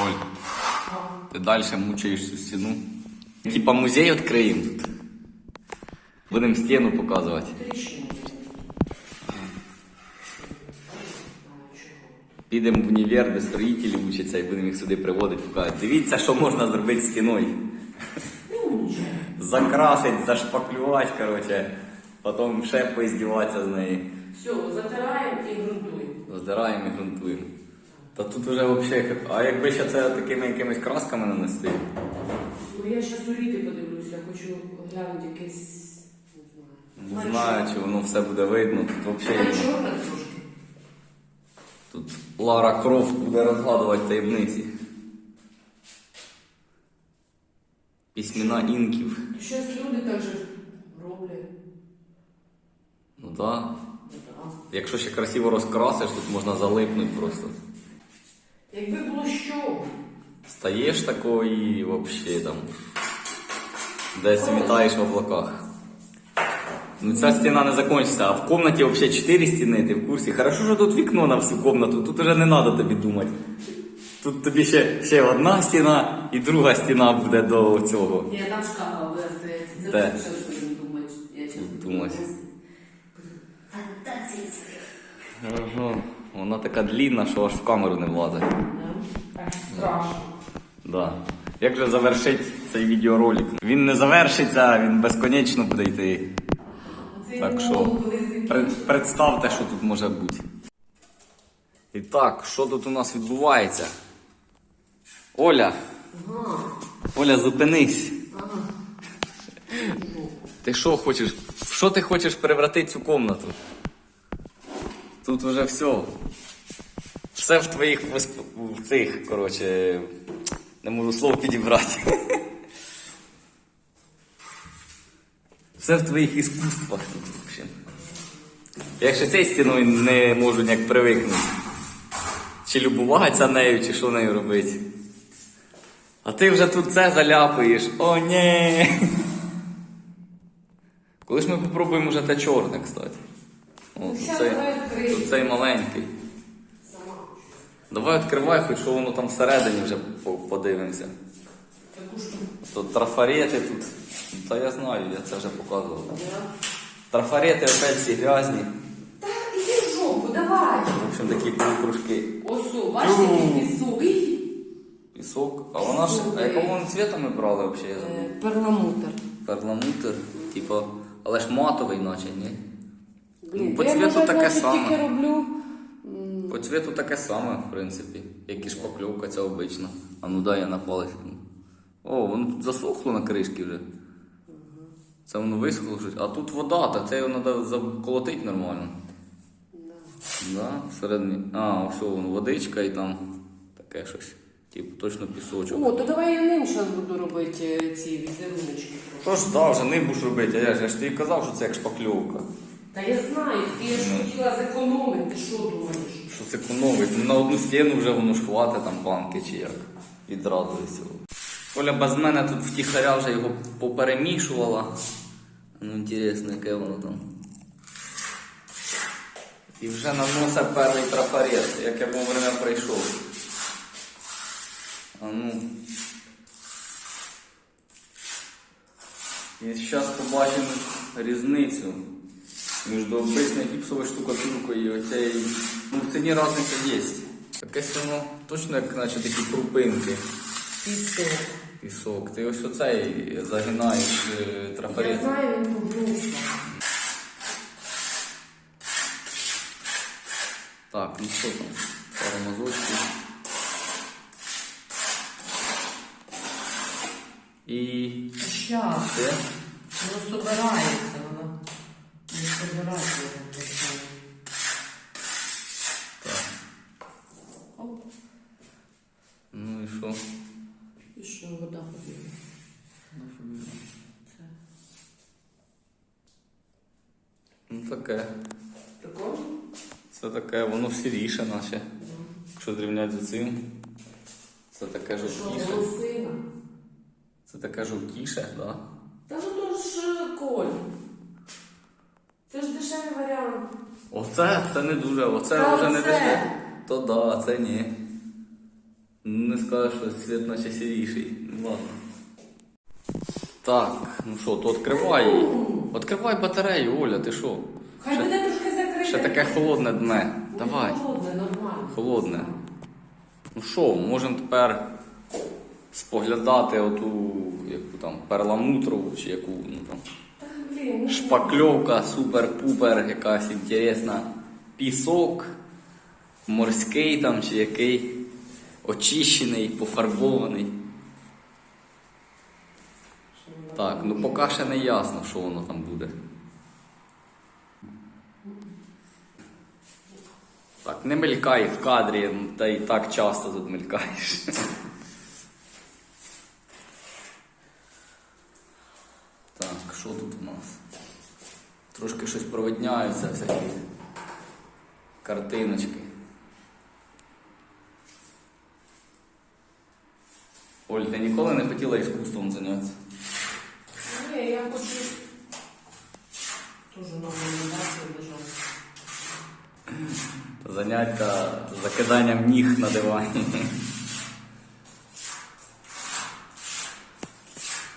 Оль, ти далі мучаєш цю стіну. Типа музей відкриємо тут. Будемо стіну показувати. Підемо в універ, де строїтелі вчаться і будемо їх сюди приводити, показати. Дивіться, що можна зробити з стіною. Закрасить, зашпаклювати, короче. Потім ще поіздіватися з неї. Все, затираємо і грунтуємо. Здираємо і грунтуємо. Та тут вже взагалі. А якби ще це такими якимись красками нанести? Ну я зараз у Ріти подивлюся, хочу глянути якесь. Не Не знаю, чи воно все буде видно. Тут взагалі. чорна трошки. Тут Лара Крофт буде розгадувати таємниці. Письмена інків. Щось люди так же роблять. Ну так. Ну, да. Якщо ще красиво розкрасиш, тут можна залипнути просто. Якби було що. Стаєш такого і взагалі там. Десь вітаєш в облаках. Ну ця стіна не закінчиться, а в кімнаті взагалі 4 стіни, ти в курсі. Хорошо, що тут вікно на всю кімнату, тут вже не треба тобі думати. Тут тобі ще, ще одна стіна і друга стіна буде до цього. Ні, там шкафа буде стояти. Це все думати. Я чесно Думать. Фантазії. Ага. Вона така длінна, що аж в камеру не влазить. Так страшно. Да. Як же завершить цей відеоролик? Він не завершиться, він безконечно буде йти. Так що, Пред- Представте, що тут може бути. І так, що тут у нас відбувається? Оля. Оля, зупинись. Ти що хочеш? В що ти хочеш перевратити цю комнату? Тут вже все. Все в твоїх в цих, коротше, не можу слово підібрати. Все в твоїх іскусствах тут, в общем. Я ще цією стіною не можу ніяк привикнути. Чи любуватися нею, чи що нею робити. А ти вже тут це заляпаєш. О, ні. Коли ж ми попробуємо вже те чорне, кстати. О, тут цей, давай відкриємо. тут цей маленький. Давай відкривай, хоч що воно там всередині вже подивимося. Тут трафарети тут. Та я знаю, я це вже показував. Трафарети опять всі грязні. Та іди в жопу, давай. В общем, такі кружки. Ось, о, бачиш, який пісок. Пісок. А вона ж. А якого вони цвіта ми брали взагалі? Е, Перламутр. Перламутр, типа, але ж матовий, наче, ні? Блін, Ну, по то я, цвету може, таке навіть саме. тільки роблю. По цвету таке саме, в принципі, як і шпакльовка ця обична. А ну дай я на палець. О, воно тут засохло на кришці вже. Це воно висохло щось. А тут вода, так це його треба заколотити нормально. Да, всередині. А, все, воно водичка і там таке щось. Типу точно пісочок. О, то давай я ним зараз буду робити е, ці візеруночки. Тож да, вже не будеш робити, а я ж я ж тобі казав, що це як шпакльовка. Та я знаю, ти я ж хотіла зекономити, ти що думаєш? Що це економить? Ну, на одну стіну вже воно ж хватить там банки чи як. Відразу і всього. Оля без мене тут втіхаря вже його поперемішувала. Ну, інтересно, яке воно там. І вже наносить перший трафарет, як я вовремя прийшов. А ну. І зараз побачимо різницю між обичною гіпсовою штукатуркою і оцею. Ну, в ціні різниця є. Якесь воно точно як наче такі крупинки. Пісок. Пісок. Ти ось оцей загинаєш е, Я знаю, він погнувся. Так, ну що там? Пару мазочків. І Щас. Воно собирається, воно не собирається. Так. Оп, Ну і що? і що вода побігла. Це. Ну таке. Прикольно? Це таке, воно сіріше наче. Якщо зрівняти з цим. Це таке жовтіше. Це таке жовтіше, так? Да? Та ну то ж е, коль. Це ж дешевий варіант. Оце це не дуже, оце Та вже не оце. дешеве. То да, це ні. Не скажеш, що світ наче сіріший. Ну ладно. Так, ну що, то відкривай її. Відкривай батарею, Оля, ти що? Хай Ще- буде трошки закрите. Ще таке холодне дне. Ну, Давай. Холодне, нормально. Холодне. Ну що, можемо тепер споглядати оту яку там перламутрову чи яку ну там. Та, блін, ну, Шпакльовка, супер-пупер, якась інтересна. Пісок, морський там чи який, очищений, пофарбований. Так, ну поки ще не ясно, що воно там буде. Так, не мелькай в кадрі, та й так часто тут мелькаєш. Так, що тут у нас? Трошки щось провидняються, всякі картиночки. Оль, ти ніколи не хотіла іскусством зайнятися? Ні, я хочу теж нову медацію лежати. Заняття закиданням ніг на дивані.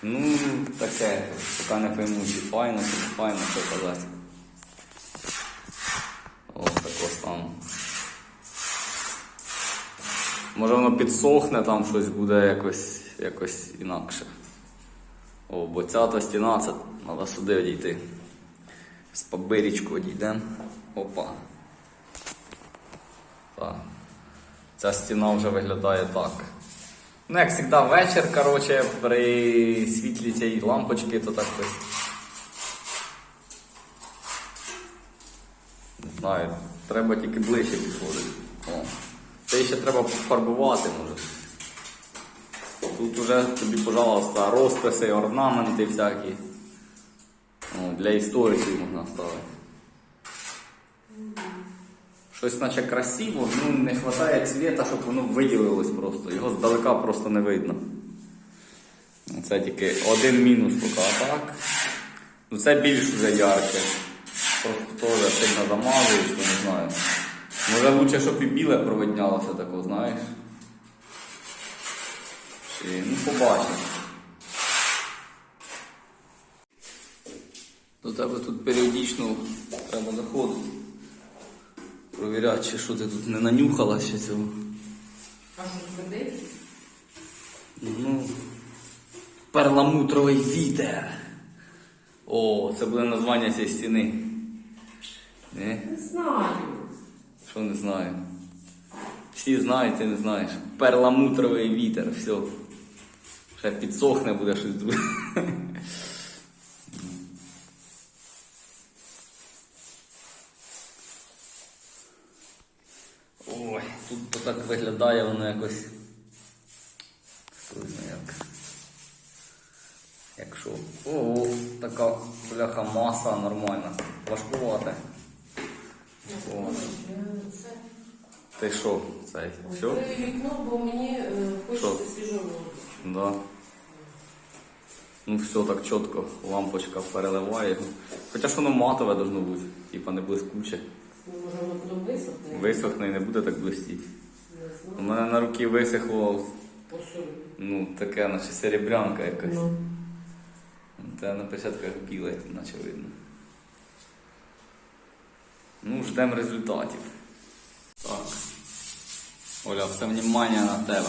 Ну, таке, поки не пойму, чи файно, чи не файно, що казати. О, тако стану. Може воно підсохне, там щось буде якось, якось інакше. О, бо ця то стіна, це треба сюди одійти. З побирічку одійдемо. Опа. Так. Ця стіна вже виглядає так. Ну, як завжди, вечір, коротше, при світлі цієї лампочки, то так ось. Не знаю, треба тільки ближче підходити. Це ще треба пофарбувати, може. Тут уже тобі, пожалуйста, розписи, орнаменти всякі. О, для істориків можна ставити. Щось наче красиво, ну не вистачає цвіта, щоб воно виділилось просто. Його здалека просто не видно. Ну, Це тільки один мінус поки, а так. Ну це більш вже ярке. Просто теж сильно замазуєш, не знаю. Може лучше, щоб і біле провиднялося тако, знаєш. Чи, ну побачимо. До тебе тут періодично треба заходити. Провіряти, чи що ти тут не нанюхала ще цього. А що? Ну, перламутровий вітер. О, це буде названня цієї стіни. Не? Не знаю. Що не знаю. Всі знають, ти не знаєш. Перламутровий вітер, все. Ще підсохне буде щось друге. Ой, тут так виглядає воно якось. Як. Якщо. О, така бляха маса нормальна. Важкувате. Ти що, цей? Все? Вікно, бо мені е, хочеться свіжого. Да. Ну все так чітко, лампочка переливає його. Хоча ж воно матове должно бути, типа не блискуче. Ну, може воно потім висохне? Висохне і не буде так блистіти. У мене на руки висохло, Посоль. ну, таке, наче серебрянка якась. Ну. Це на початках біле, наче видно. Ну, ждемо результатів. Так. Оля, все внимання на тебе.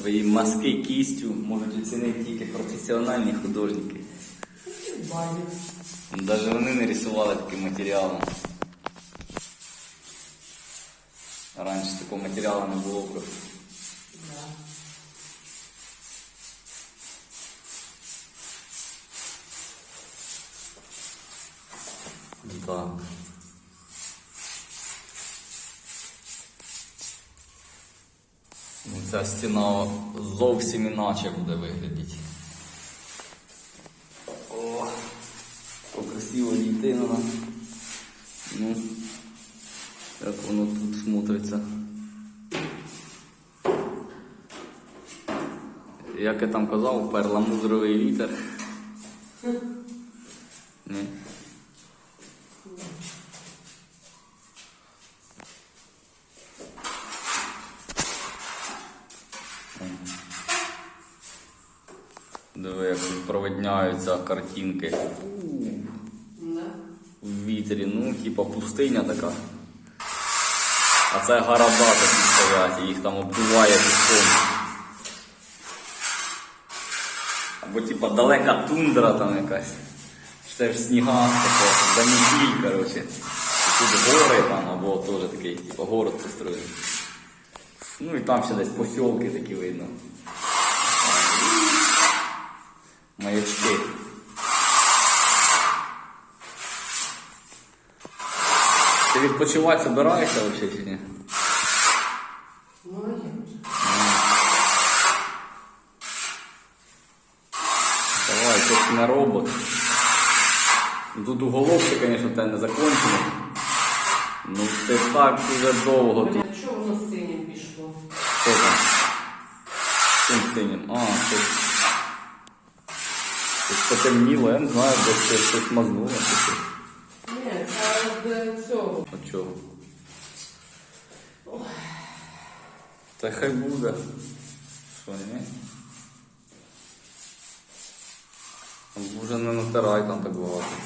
Твої маски кістю можуть оцінити тільки професіональні художники. Навіть вони не рисували таким матеріалом. Раніше такого матеріалу не було Так. Ну, Ця стіна зовсім іначе буде виглядати. О, що красиво дійти. Ну, як воно тут смотриться. Як я там казав, перламутровий вітер. Провидняються картинки. В вітрі, ну, типа пустиня така. А це города такі стоять, їх там обдуває піском. Або типа далека тундра там якась. Це ж сніга така, замітіль, коротше. Тут гори там, або теж такий, типа город построєний. Ну і там ще десь посілки такі видно. Маячки. Ти відпочивати збираєшся взагалі чи ні? Ну? Давай, ж не робот. Тут уголовки, звісно, те не закончено. Ну ти так дуже довго тут. Бля, Чого воно синім пішло? Що там? Чим синім? А, щось. Потемніло, я не знаю, де щось, щось мазнуло. Ні, це від цього. А чого? Та хай буде. Що, ні? Вже не натирай там так багато.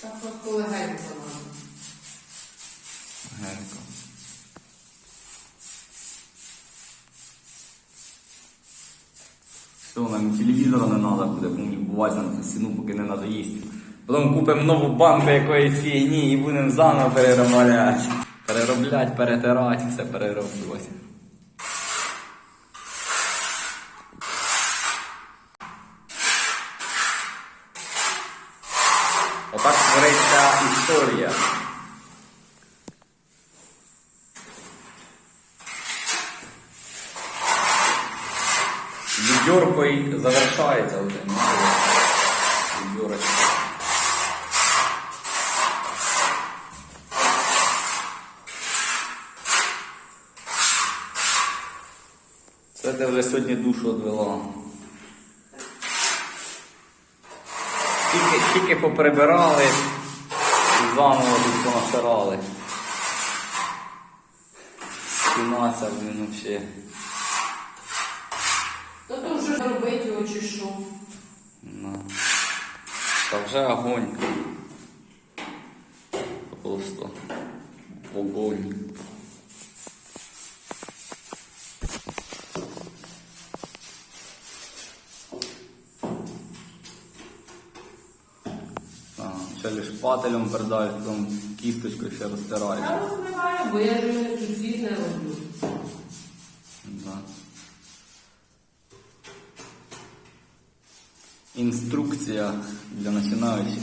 Так просто легенько надо. Генько. Все, нам телевізора не треба буде, бо бувати на цю стіну, поки не треба їсти. Потім купимо нову банку якоїсь фігні і будемо заново переробляти. Переробляти, перетирати, все перероблювати. Отак твориться історія. Відьоркою завершається вже. ну, Відьорочка. Це ти вже сьогодні душу відвела. Тільки, тільки поприбирали і заново тут понасирали. Стіна ця, блін, взагалі. Та то вже робити його чи що? Ну. Та вже огонь. Просто огонь. Ще лиш пателем передають, потім кісточкою ще розтирають. Я розбиваю, бо я ж сусід не роблю. Да. Інструкція для починаючих.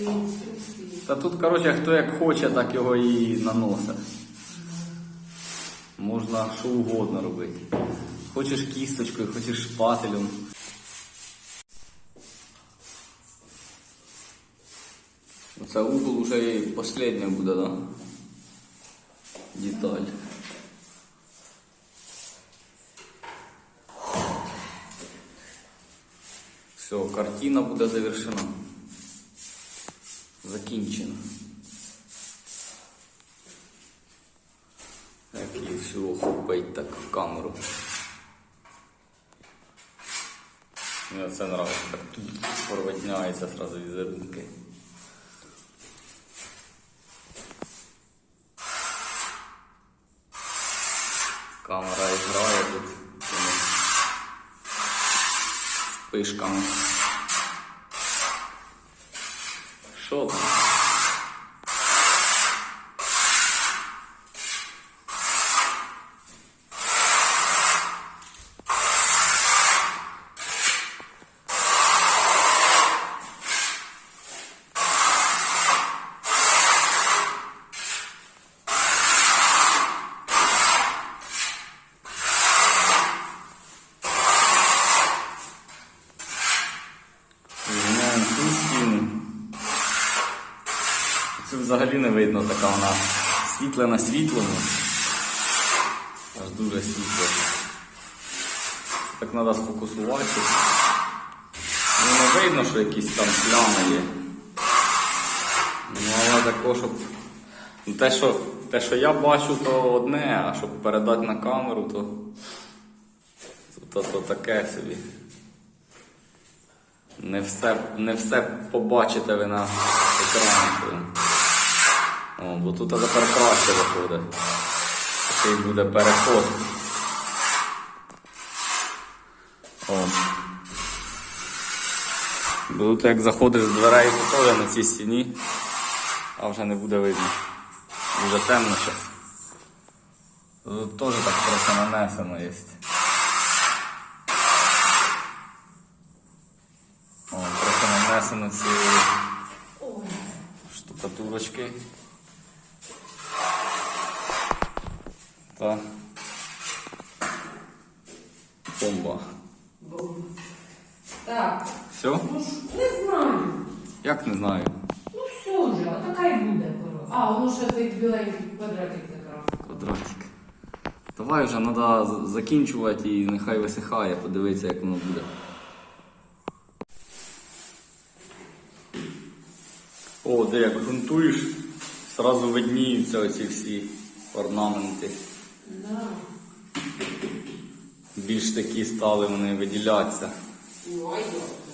Інструкції. Та тут, коротше, хто як хоче, так його і наносить. Можна що угодно робити. Хочеш кісточкою, хочеш шпателем. Це угол уже і останнє буде, да? Деталь. Все, картина буде завершена. Закінчено. Як її всю охопить так в камеру. Мені це нравиться, так тут проводняється сразу візерунки. Спишками. Що там? Міняємо цю стіну. Це взагалі не видно, така вона світле на світлому. Аж дуже світло. Так треба сфокусувати. Ну, не видно, що якісь там плями є. Ну, але також, щоб Ну, Те, що, те, що я бачу, то одне, а щоб передати на камеру, то, то, то, то таке собі. Не все, не все побачите ви на екрані. О, бо тут тепер краще виходить. Такий буде переход. О. Бо тут як заходиш з дверей, то теж на цій стіні, а вже не буде видно. Дуже темно зараз. Тут теж так трохи нанесено є. О, трохи нанесено ці штукатурочки. Та. Бомба. Бомба. Так, Все? ну ж не знаю. Як не знаю. Ну все вже, отака й буде. коротше. А, воно ще цей біленький квадратик закрас. Квадратик. Давай вже треба закінчувати і нехай висихає, подивитися, як воно буде. О, де як грунтуєш, зразу видніються оці всі орнаменти. Да. Більш такі стали вони виділятися.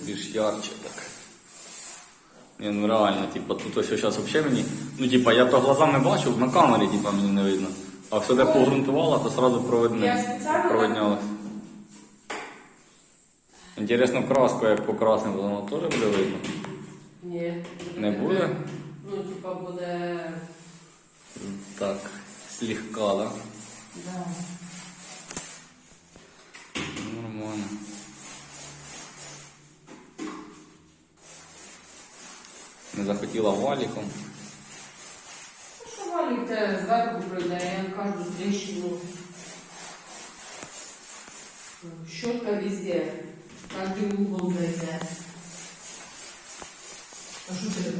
Більш ярче так. Ні, ну реально, типа, тут ось зараз взагалі мені. Ну, типа, я то глазами бачив, на камері, типа, мені не видно. А все де погрунтувала, то. Я провиднялось. Інтересно, краску як покрасимо, воно теж буде видно. Ні. Не буде? Ну, типа буде. Так, слегка, да? Да. Нормально. Не захотіла валіком. Ну, що валік те зверху прийде, я кажу, тріщину. Щотка везде. Каждый угол зайде. А що ти?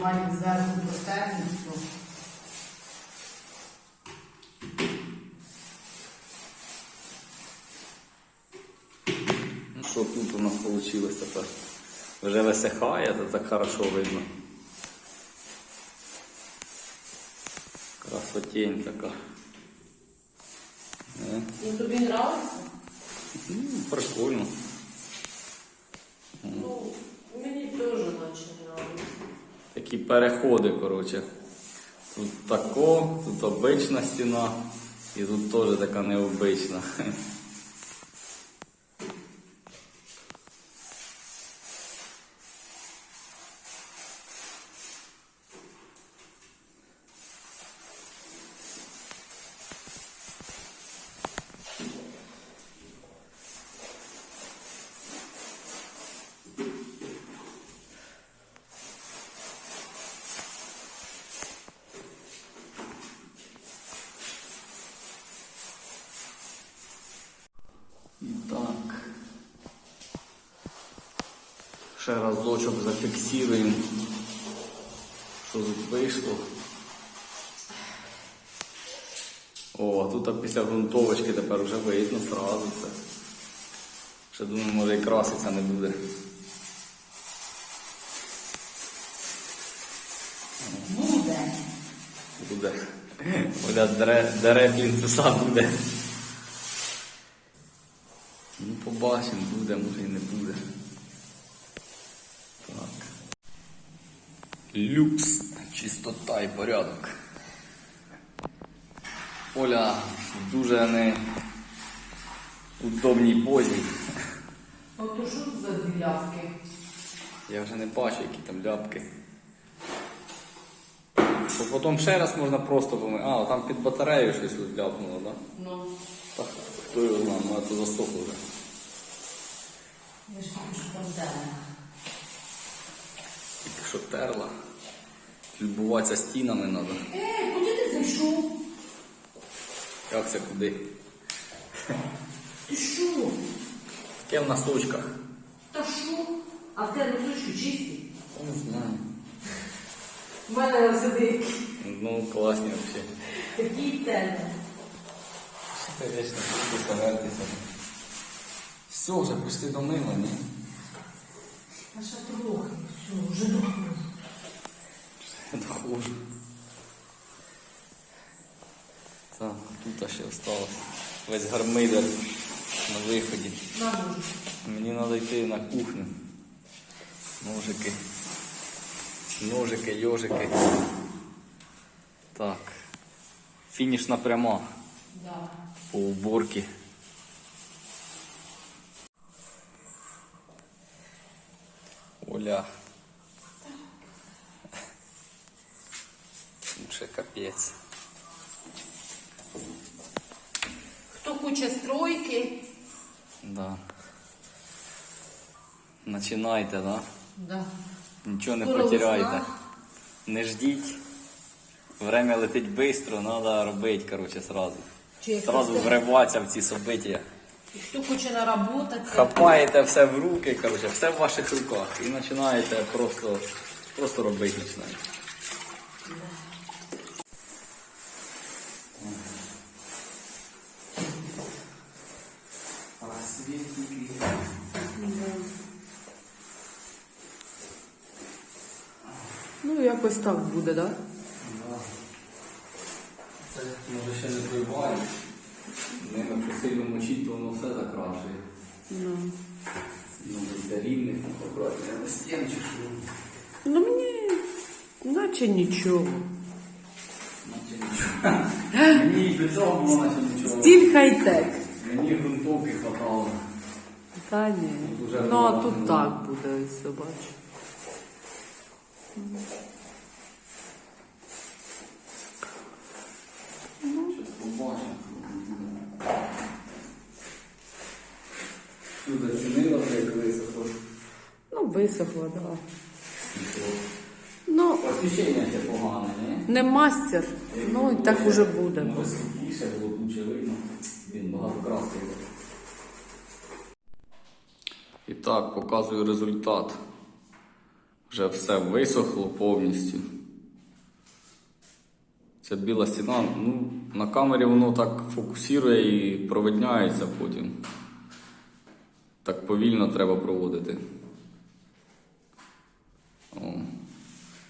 Валік зверху протернув. ну. Що тут у нас вийшло тепер? Вже висихає, то так хорошо видно. Красотень така. Е, Ну тобі нравиться? Ну, прикольно. Ну, мені теж наче нравиться. Такі переходи, коротше. Тут тако, тут обична стіна, і тут теж така необична. І так. Ще разочок зафіксуємо, що тут вийшло. О, тут після ґрунтовочки тепер вже видно сразу це. Ще думаю, може і краситься не буде. Буде. Буде. Буде дере, дере плінтуса буде. Ну, побачимо, буде, може і не буде. Так. Люкс. Чистота і порядок. Оля в дуже не удобній позі. От то що це за дві ляпки? Я вже не бачу, які там ляпки. Бо потім ще раз можна просто помити. А, там під батарею щось тут ляпнуло, так? Ну, Так, хто його знає, мене то засохло вже. я ж тільки що там що терла. Любуватися стінами треба. Ей, куди ти зайшов? Як це куди? Ти що? Таке в носочках. Та що? А в тебе носочки чисті? Не знаю. У мене сидить Ну, класні взагалі. Що ти вічно буду повертися. Все, вже почти до мила, ні? А ще трохи. Все, вже трохи. Дохожу. Так, тут ще осталось. Весь гармидер на виході. На ножик. Мені треба йти на кухню. Ножики. Ножики, йожики. Так. Фінішна пряма Да. по уборці. Оля. Лучше капець. Хто хоче стройки? Да. Начинайте, да? Да. Нічого не Скоро потеряйте. весна. Не ждіть. Время летить швидко, треба робити, короче, сразу. Чи як Сразу хто- вриватися в ці события. Хто хоче наработатися? Хапаєте все в руки, короче, все в ваших руках. І починаєте просто, просто робити починаєте. Ну, якось так буде, так? Да? Це може ще не вбиває. Ними посильно мочить, то воно все закрашує. Ну. Ну, для рівних, акуратно, на стіну чи що. ну мені наче нічого. Наче нічого. Мені і до цього було наче нічого. Стіль хай-тек. Мені грунтовки хватало. Та ні. Ну, а тут так буде, ось бачиш. Тут зацінила вже як висохло. Ну, висохло, так. Да. Ну, Освіщення ще погане, не? не мастер, ну і так уже буде. Може світліше було лучше видно. Він багато краски. І так, показую результат. Вже все висохло повністю. Ця біла стіна, ну, на камері воно так фокусує і провидняється потім. Так повільно треба проводити. О.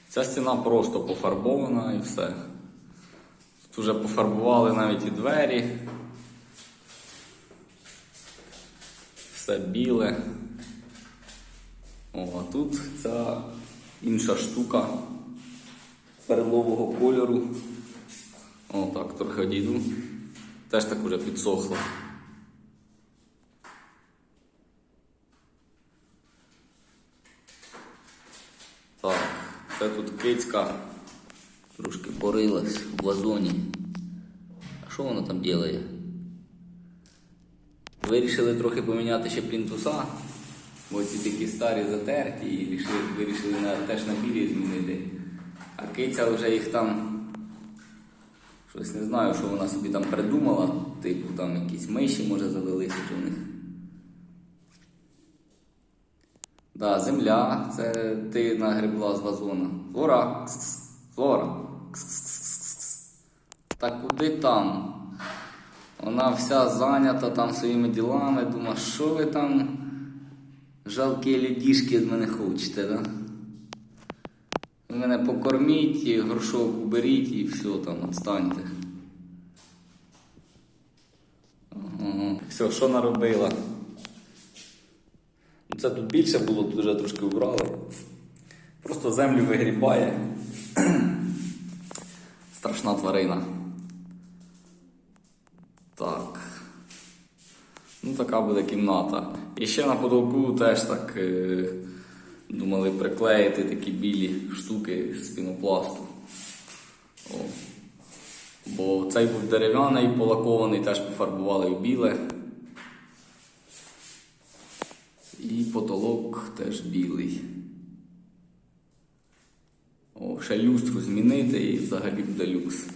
Ця стіна просто пофарбована і все. Тут вже пофарбували навіть і двері. Все біле. О, а тут ця інша штука перлового кольору. О, так, трохи одійду. Теж так уже підсохло. Так, це тут кицька трошки порилась в вазоні. А що вона там робить? Вирішили трохи поміняти ще плінтуса, бо ці такі старі затерті і вирішили, на, теж на білі змінити. А киця вже їх там. Щось не знаю, що вона собі там придумала, типу там якісь миші, може, завелися в них. Да, земля, це ти нагребла з вазона. Флора, кс-кс, флора. кс-кс-кс-кс. Та куди там? Вона вся зайнята там своїми ділами, думає, що ви там жалкі людішки від мене хочете, да? Ви мене покорміть, горшок уберіть і все там, відстаньте. Все, що наробила? Ну, Це тут більше було, тут вже трошки убрали. Просто землю вигрібає. Страшна тварина. Так. Ну, така буде кімната. І ще на потолку теж так е, думали приклеїти такі білі штуки з пінопласту. О. Бо цей був дерев'яний, полакований, теж пофарбували в біле. І потолок теж білий. О, ще люстру змінити і взагалі буде люкс.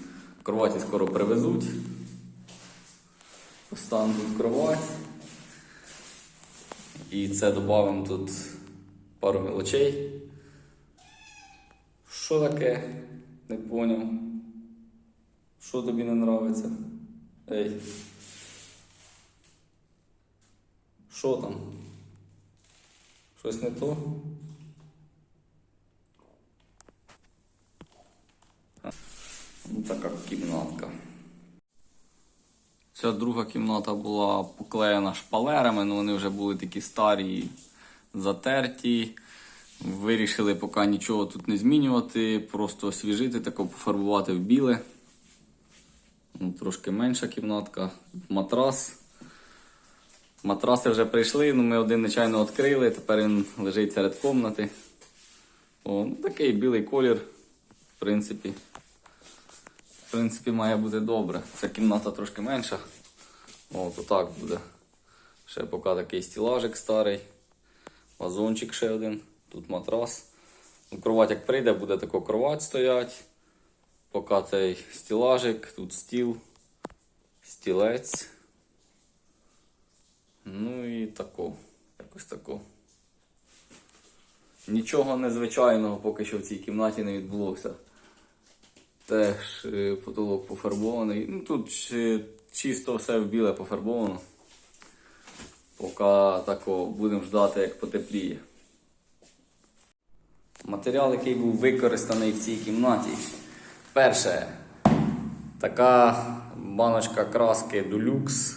Кроваті скоро привезуть. Поставимо тут кровать. І це додамо тут пару мілочей. Що таке? Не поняв. Що тобі не подобається? Ей. Що там? Щось не то? Ну, така кімнатка. Ця друга кімната була поклеєна шпалерами, але вони вже були такі старі, затерті. Вирішили поки нічого тут не змінювати, просто освіжити, тако пофарбувати в біле. Ну, трошки менша кімнатка. Матрас. Матраси вже прийшли, ну ми один нечайно відкрили, тепер він лежить серед комнати. О, ну, такий білий колір, в принципі. В принципі, має бути добре. Ця кімната трошки менша. О, то так буде. Ще поки такий стілажик старий. Вазончик ще один. Тут матрас. Ну, кровать як прийде, буде тако кровать стоять. Поки цей стілажик, тут стіл, стілець. Ну і тако. Якось тако. Нічого незвичайного поки що в цій кімнаті не відбулося. Теж е, потолок пофарбований. Ну тут чисто все в біле пофарбовано. Поки тако будемо ждати, як потепліє. Матеріал, який був використаний в цій кімнаті. Перше, така баночка краски Dulux.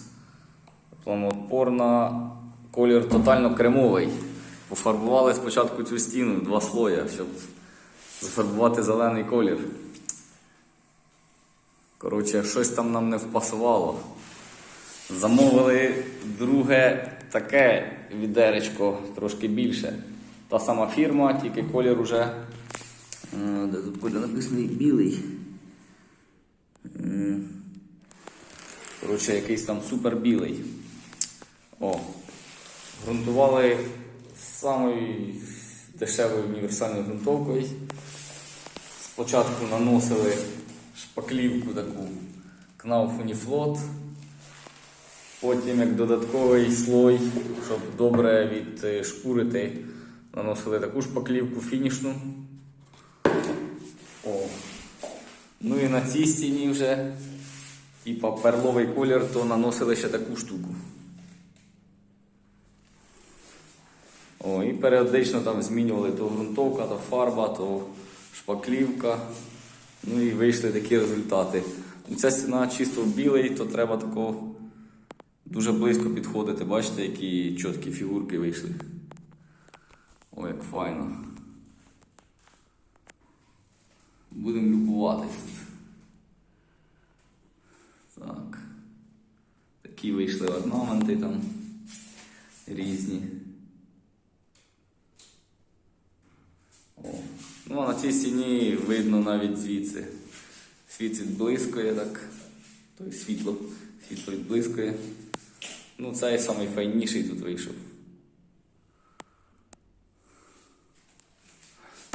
Пламоотпорна, колір тотально кремовий. Пофарбували спочатку цю стіну два слоя, щоб зафарбувати зелений колір. Коротше, щось там нам не впасувало. Замовили друге таке відеречко, трошки більше. Та сама фірма, тільки колір уже. Де тут буде написаний білий. Коротше, якийсь там супер білий. О. Грунтували самою дешевою універсальною грунтовкою. Спочатку наносили шпаклівку таку Knauf Uniflot. Потім як додатковий слой, щоб добре відшкурити, наносили таку шпаклівку фінішну. О. Ну і на цій стіні вже, типа перловий колір, то наносили ще таку штуку. О, і періодично там змінювали то ґрунтовка, то фарба, то шпаклівка. Ну і вийшли такі результати. Ця стіна чисто білий, то треба такого дуже близько підходити. Бачите, які чіткі фігурки вийшли. О, як файно. Будемо любуватись тут. Так. Такі вийшли орнаменти там різні. Ну, а на цій стіні видно навіть звідси. Світ відблискує так. Тобто світло, світло відблискує. Ну, цей найфайніший файніший тут вийшов.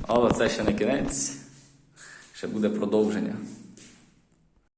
Але це ще не кінець. Ще буде продовження.